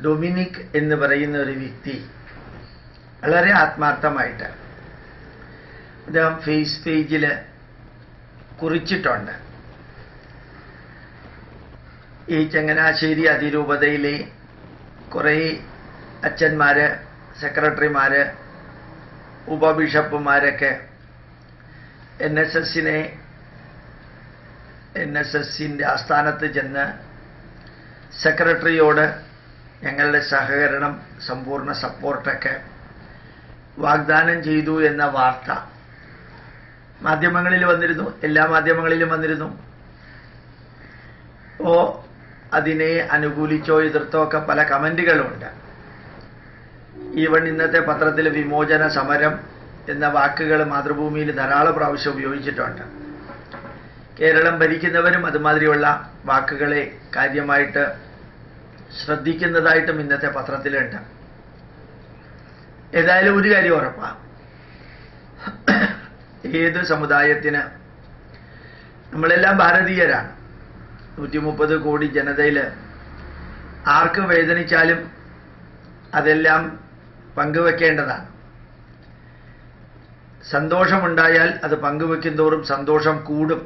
Dominic എന്ന് പറയുന്ന ഒരു വ്യക്തി വളരെ ആത്മാർത്ഥമായിട്ട് അദ്ദേഹം ഫേസ് പേജിൽ കുറിച്ചിട്ടുണ്ട്. ഈ ചങ്ങനാശ്ശേരി അതിരൂപതയിലെ കുറേ അച്ഛന്മാര് സെക്രട്ടറിമാര് ഉപബിഷപ്പുമാരൊക്കെ എൻ എസ് എസിനെ എൻ എസ് എസിന്റെ ആസ്ഥാനത്ത് ചെന്ന് സെക്രട്ടറിയോട് ഞങ്ങളുടെ സഹകരണം സമ്പൂർണ സപ്പോർട്ടൊക്കെ വാഗ്ദാനം ചെയ്തു എന്ന വാർത്ത മാധ്യമങ്ങളിൽ വന്നിരുന്നു എല്ലാ മാധ്യമങ്ങളിലും വന്നിരുന്നു. ഓ അതിനെ അനുകൂലിച്ചോ എതിർത്തോ ഒക്കെ പല കമന്റുകളുണ്ട്. ഈവൺ ഇന്നത്തെ പത്രത്തിൽ വിമോചന സമരം എന്ന വാക്കുകൾ മാതൃഭൂമിയിൽ ധാരാളം പ്രാവശ്യം ഉപയോഗിച്ചിട്ടുണ്ട്. കേരളം ഭരിക്കുന്നവരും അതുമാതിരിയുള്ള വാക്കുകളെ കാര്യമായിട്ട് ശ്രദ്ധിക്കുന്നതായിട്ടും ഇന്നത്തെ പത്രത്തിലുണ്ട് ഏതായാലും ഒരു കാര്യം ഉറപ്പാണ് ഏത് സമുദായത്തിന്? നമ്മളെല്ലാം ഭാരതീയരാണ്. നൂറ്റി മുപ്പത് കോടി ജനതയിൽ ആർക്ക് വേദനിച്ചാലും അതെല്ലാം പങ്കുവെക്കേണ്ടതാണ്. സന്തോഷമുണ്ടായാൽ അത് പങ്കുവെക്കും തോറും സന്തോഷം കൂടും.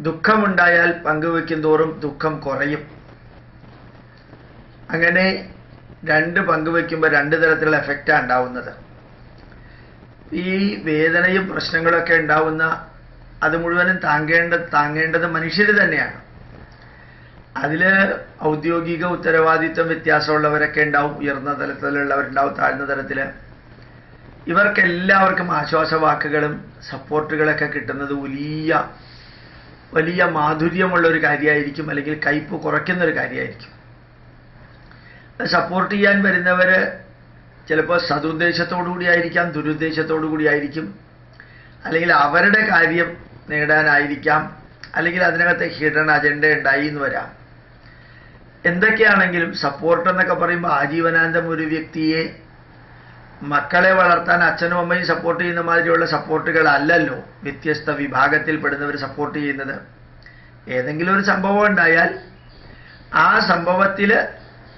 ദുഃഖമുണ്ടായാൽ പങ്കുവെക്കും തോറും ദുഃഖം കുറയും. അങ്ങനെ രണ്ട് പങ്കുവെക്കുമ്പോൾ രണ്ട് തരത്തിലുള്ള എഫക്റ്റാണ് ഉണ്ടാവുന്നത്. ഈ വേദനയും പ്രശ്നങ്ങളൊക്കെ ഉണ്ടാവുന്ന അത് മുഴുവനും താങ്ങേണ്ട താങ്ങേണ്ടത് മനുഷ്യർ തന്നെയാണ്. അതിൽ ഔദ്യോഗിക ഉത്തരവാദിത്വം വ്യത്യാസമുള്ളവരൊക്കെ ഉണ്ടാവും ഉയർന്ന തലത്തിലുള്ളവരുണ്ടാവും താഴ്ന്ന തലത്തിൽ ഇവർക്കെല്ലാവർക്കും ആശ്വാസവാക്കുകളും സപ്പോർട്ടുകളൊക്കെ കിട്ടുന്നത് വലിയ വലിയ മാധുര്യമുള്ള ഒരു കാര്യമായിരിക്കും അല്ലെങ്കിൽ കയ്പ് കുറയ്ക്കുന്ന ഒരു കാര്യമായിരിക്കും സപ്പോർട്ട് ചെയ്യാൻ വരുന്നവർ ചിലപ്പോൾ സതുദ്ദേശത്തോടു കൂടിയായിരിക്കാം ദുരുദ്ദേശത്തോടു കൂടിയായിരിക്കും അല്ലെങ്കിൽ അവരുടെ കാര്യം നേടാനായിരിക്കാം. അല്ലെങ്കിൽ അതിനകത്ത് ഹിഡൻ അജണ്ട ഉണ്ടായി എന്ന് വരാം. എന്തൊക്കെയാണെങ്കിലും സപ്പോർട്ട് എന്നൊക്കെ പറയുമ്പോൾ ആജീവനാന്തം ഒരു വ്യക്തിയെ മക്കളെ വളർത്താൻ അച്ഛനും അമ്മയും സപ്പോർട്ട് ചെയ്യുന്ന മാതിരിയുള്ള സപ്പോർട്ടുകളല്ലല്ലോ വ്യത്യസ്ത വിഭാഗത്തിൽപ്പെടുന്നവർ സപ്പോർട്ട് ചെയ്യുന്നത്. ഏതെങ്കിലും ഒരു സംഭവം ഉണ്ടായാൽ ആ സംഭവത്തിൽ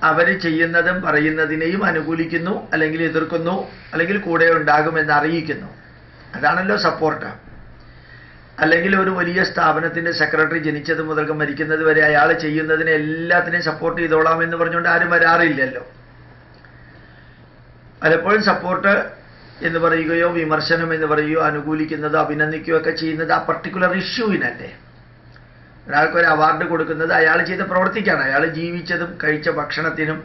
അവർ ചെയ്യുന്നതും പറയുന്നതിനെയും അനുകൂലിക്കുന്നു അല്ലെങ്കിൽ എതിർക്കുന്നു അല്ലെങ്കിൽ കൂടെ ഉണ്ടാകുമെന്ന് അറിയിക്കുന്നു. അതാണല്ലോ സപ്പോർട്ട് അല്ലെങ്കിൽ ഒരു വലിയ സ്ഥാപനത്തിന്റെ സെക്രട്ടറി ജനിച്ചത് മുതൽ മരിക്കുന്നത് വരെ അയാൾ ചെയ്യുന്നതിനെ എല്ലാത്തിനെയും സപ്പോർട്ട് ചെയ്തോളാം എന്ന് പറഞ്ഞുകൊണ്ട് ആരും വരാറില്ലല്ലോ. പലപ്പോഴും സപ്പോർട്ട് എന്ന് പറയുകയോ വിമർശനം എന്ന് പറയുകയോ അനുകൂലിക്കുന്നതോ അഭിനന്ദിക്കുകയോ ഒക്കെ ചെയ്യുന്നത് ആ പർട്ടിക്കുലർ ഇഷ്യൂവിനല്ലേ ഒരാൾക്ക് ഒരു അവാർഡ് കൊടുക്കുന്നത് അയാൾ ചെയ്ത പ്രവർത്തിക്കാണ്. അയാൾ ജീവിച്ചതും കഴിച്ച ഭക്ഷണത്തിനും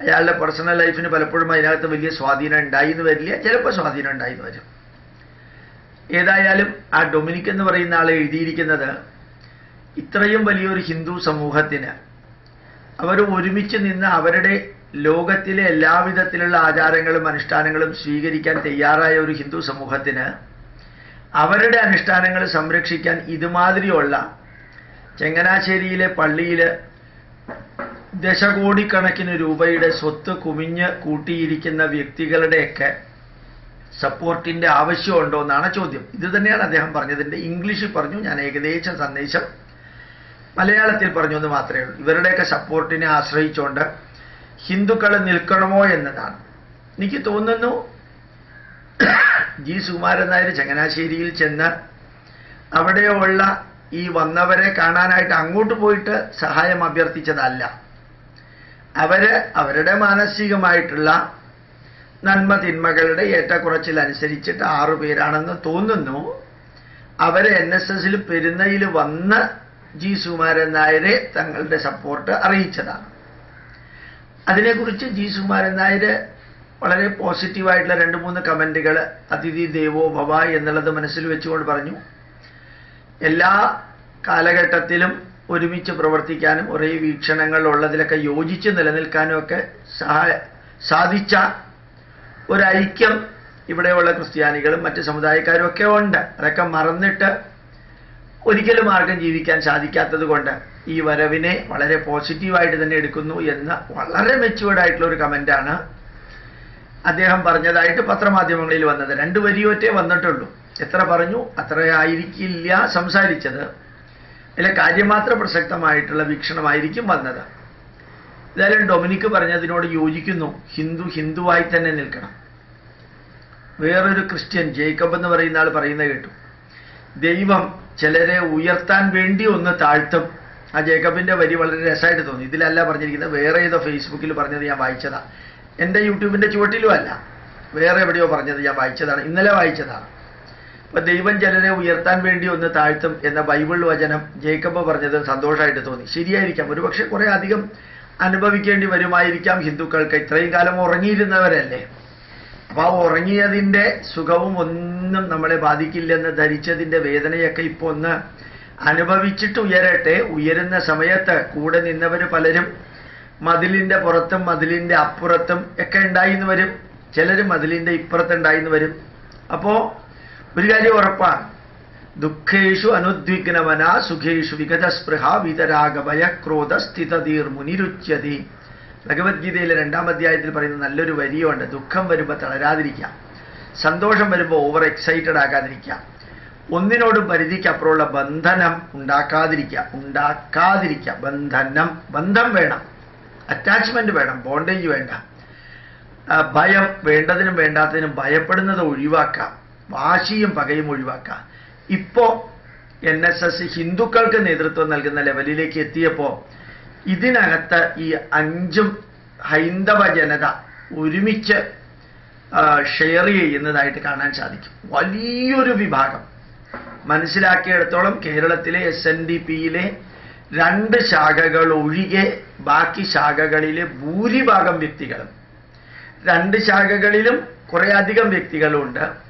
അയാളുടെ പേഴ്സണൽ ലൈഫിന് പലപ്പോഴും അതിനകത്ത് വലിയ സ്വാധീനം ഉണ്ടായി എന്ന് വരില്ല. ചിലപ്പോൾ സ്വാധീനം ഉണ്ടായി എന്ന് വരും. ഏതായാലും ആ ഡൊമിനിക് എന്ന് പറയുന്ന ആൾ എഴുതിയിരിക്കുന്നത് ഇത്രയും വലിയൊരു ഹിന്ദു സമൂഹത്തിന് അവർ ഒരുമിച്ച് നിന്ന് അവരുടെ ലോകത്തിലെ എല്ലാവിധത്തിലുള്ള ആചാരങ്ങളും അനുഷ്ഠാനങ്ങളും സ്വീകരിക്കാൻ തയ്യാറായ ഒരു ഹിന്ദു സമൂഹത്തിന് അവരുടെ അനുഷ്ഠാനങ്ങൾ സംരക്ഷിക്കാൻ ഇതുമാതിരിയുള്ള ചങ്ങനാശ്ശേരിയിലെ പള്ളിയിൽ ദശകോടിക്കണക്കിന് രൂപയുടെ സ്വത്ത് കുമിഞ്ഞ് കൂട്ടിയിരിക്കുന്ന വ്യക്തികളുടെയൊക്കെ സപ്പോർട്ടിന്റെ ആവശ്യമുണ്ടോ എന്നാണ് ചോദ്യം. ഇത് തന്നെയാണ് അദ്ദേഹം പറഞ്ഞതിന്റെ ഇംഗ്ലീഷിൽ പറഞ്ഞു. ഞാൻ ഏകദേശം സന്ദേശം മലയാളത്തിൽ പറഞ്ഞു എന്ന് മാത്രമേ ഉള്ളൂ. ഇവരുടെയൊക്കെ സപ്പോർട്ടിനെ ആശ്രയിച്ചുകൊണ്ട് ഹിന്ദുക്കൾ നിൽക്കണമോ എന്നതാണ്. എനിക്ക് തോന്നുന്നു ജി സുകുമാരൻ നായർ ചങ്ങനാശ്ശേരിയിൽ ചെന്ന് അവിടെയുള്ള ഈ വന്നവരെ കാണാനായിട്ട് അങ്ങോട്ട് പോയിട്ട് സഹായം അഭ്യർത്ഥിച്ചതല്ല. അവർ അവരുടെ മാനസികമായിട്ടുള്ള നന്മ തിന്മകളുടെ ഏറ്റക്കുറച്ചിൽ അനുസരിച്ചിട്ട് ആറു പേരാണെന്ന് തോന്നുന്നു. അവർ എൻ എസ് എസിൽ പെരുന്നയിൽ വന്ന് ജി സുകുമാരൻ നായരെ തങ്ങളുടെ സപ്പോർട്ട് അറിയിച്ചതാണ്. അതിനെക്കുറിച്ച് ജി സുകുമാരൻ നായർ വളരെ പോസിറ്റീവായിട്ടുള്ള രണ്ട് മൂന്ന് കമന്റുകൾ അതിഥി ദേവോ ഭവ എന്നുള്ളത് മനസ്സിൽ വെച്ചുകൊണ്ട് പറഞ്ഞു. എല്ലാ കാലഘട്ടത്തിലും ഒരുമിച്ച് പ്രവർത്തിക്കാനും ഒരേ വീക്ഷണങ്ങൾ ഉള്ളതിലൊക്കെ യോജിച്ച് നിലനിൽക്കാനും ഒക്കെ സഹായ സാധിച്ച ഒരൈക്യം ഇവിടെയുള്ള ക്രിസ്ത്യാനികളും മറ്റ് സമുദായക്കാരും ഒക്കെ ഉണ്ട്. അതൊക്കെ മറന്നിട്ട് ഒരിക്കലും ആർക്കും ജീവിക്കാൻ സാധിക്കാത്തത് കൊണ്ട് ഈ വരവിനെ വളരെ പോസിറ്റീവായിട്ട് തന്നെ എടുക്കുന്നു എന്ന വളരെ മെച്ചുവേർഡ് ആയിട്ടുള്ള ഒരു കമന്റാണ് അദ്ദേഹം പറഞ്ഞതായിട്ട് പത്രമാധ്യമങ്ങളിൽ വന്നത്. രണ്ട് വരിയൊറ്റേ വന്നിട്ടുള്ളൂ. എത്ര പറഞ്ഞു? അത്ര ആയിരിക്കില്ല സംസാരിച്ചത്. അതിലെ കാര്യമാത്ര പ്രസക്തമായിട്ടുള്ള വീക്ഷണമായിരിക്കും വന്നത്. ഏതായാലും ഡൊമിനിക്ക് പറഞ്ഞതിനോട് യോജിക്കുന്നു. ഹിന്ദു ഹിന്ദുവായി തന്നെ നിൽക്കണം. വേറൊരു ക്രിസ്ത്യൻ ജേക്കബ് എന്ന് പറയുന്ന ആൾ പറയുന്നത് കേട്ടു. ദൈവം ചിലരെ ഉയർത്താൻ വേണ്ടി ഒന്ന് താഴ്ത്തും. ആ ജേക്കബിന്റെ വരി വളരെ രസമായിട്ട് തോന്നി. ഇതിലല്ല പറഞ്ഞിരിക്കുന്നത്. വേറെ ഏതോ ഫേസ്ബുക്കിൽ പറഞ്ഞത് ഞാൻ വായിച്ചതാണ് എന്റെ യൂട്യൂബിന്റെ ചുവട്ടിലും അല്ല. വേറെ എവിടെയോ പറഞ്ഞത് ഞാൻ വായിച്ചതാണ്. ഇന്നലെ വായിച്ചതാണ്. അപ്പൊ ദൈവം ചിലരെ ഉയർത്താൻ വേണ്ടി ഒന്ന് താഴ്ത്തും എന്ന ബൈബിൾ വചനം ജേക്കബ് പറഞ്ഞത് സന്തോഷമായിട്ട് തോന്നി. ശരിയായിരിക്കാം. ഒരുപക്ഷെ കുറെ അധികം അനുഭവിക്കേണ്ടി വരുമായിരിക്കാം ഹിന്ദുക്കൾക്ക്. ഇത്രയും കാലം ഉറങ്ങിയിരുന്നവരല്ലേ? അപ്പൊ ആ ഉറങ്ങിയതിന്റെ സുഖവും ഒന്നും നമ്മളെ ബാധിക്കില്ലെന്ന് ധരിച്ചതിന്റെ വേദനയൊക്കെ ഇപ്പൊ ഒന്ന് അനുഭവിച്ചിട്ട് ഉയരട്ടെ. ഉയരുന്ന സമയത്ത് കൂടെ നിന്നവര് പലരും മതിലിന്റെ പുറത്തും മതിലിന്റെ അപ്പുറത്തും ഒക്കെ ഉണ്ടായിന്ന് വരും. ചിലര് മതിലിന്റെ ഇപ്പുറത്തുണ്ടായിന്ന് വരും. അപ്പോ ഒരു കാര്യം ഉറപ്പാണ്. ദുഃഖേഷു അനുദ്വിഗ്നമന സുഖേഷു വിഗതസ്പൃഹ വിതരാഗഭയ ക്രോധ സ്ഥിതതീർ ഭഗവത്ഗീതയിലെ രണ്ടാം അധ്യായത്തിൽ പറയുന്ന നല്ലൊരു വരിയുണ്ട്. ദുഃഖം വരുമ്പോൾ തളരാതിരിക്കാം. സന്തോഷം വരുമ്പോൾ ഓവർ എക്സൈറ്റഡ് ആകാതിരിക്കാം. ഒന്നിനോടും പരിധിക്ക് അപ്പുറമുള്ള ബന്ധനം ഉണ്ടാക്കാതിരിക്കുക ഉണ്ടാക്കാതിരിക്കുക ബന്ധനം. ബന്ധം വേണം. അറ്റാച്ച്മെന്റ് വേണം. ബോണ്ടേജ് വേണ്ട. ഭയം വേണ്ടതിനും വേണ്ടാത്തതിനും ഭയപ്പെടുന്നത് ഒഴിവാക്കാം. വാശിയും പകയും ഒഴിവാക്കുക ഇപ്പോ എൻ എസ് എസ് ഹിന്ദുക്കൾക്ക് നേതൃത്വം നൽകുന്ന ലെവലിലേക്ക് എത്തിയപ്പോൾ ഇതിനകത്ത് ഈ അഞ്ചും ഹൈന്ദവ ജനത ഒരുമിച്ച് ഷെയർ ചെയ്യുന്നതായിട്ട് കാണാൻ സാധിക്കും. വലിയൊരു വിഭാഗം. മനസ്സിലാക്കിയിടത്തോളം കേരളത്തിലെ എസ് എൻ ഡി പിയിലെ രണ്ട് ശാഖകൾ ഒഴികെ ബാക്കി ശാഖകളിലെ ഭൂരിഭാഗം വ്യക്തികളും രണ്ട് ശാഖകളിലും കുറേ അധികം വ്യക്തികളുണ്ട്.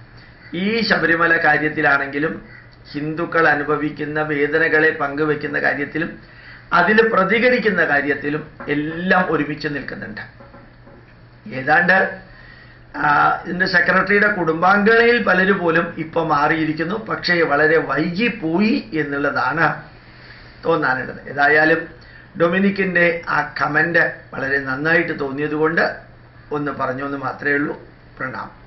ഈ ശബരിമല കാര്യത്തിലാണെങ്കിലും ഹിന്ദുക്കൾ അനുഭവിക്കുന്ന വേദനകളെ പങ്കുവെക്കുന്ന കാര്യത്തിലും അതിൽ പ്രതികരിക്കുന്ന കാര്യത്തിലും എല്ലാം ഒരുമിച്ച് നിൽക്കുന്നുണ്ട്. ഏതാണ്ട് ഇതിന്റെ സെക്രട്ടറിയുടെ കുടുംബാംഗങ്ങളിൽ പലരും പോലും ഇപ്പൊ മാറിയിരിക്കുന്നു. പക്ഷേ വളരെ വൈകി പോയി എന്നുള്ളതാണ് തോന്നാനുള്ളത്. ഏതായാലും ഡൊമിനിക്കിന്റെ ആ കമന്റ് വളരെ നന്നായിട്ട് തോന്നിയതുകൊണ്ട് ഒന്ന് പറഞ്ഞു എന്ന് മാത്രമേ ഉള്ളൂ. പ്രണാം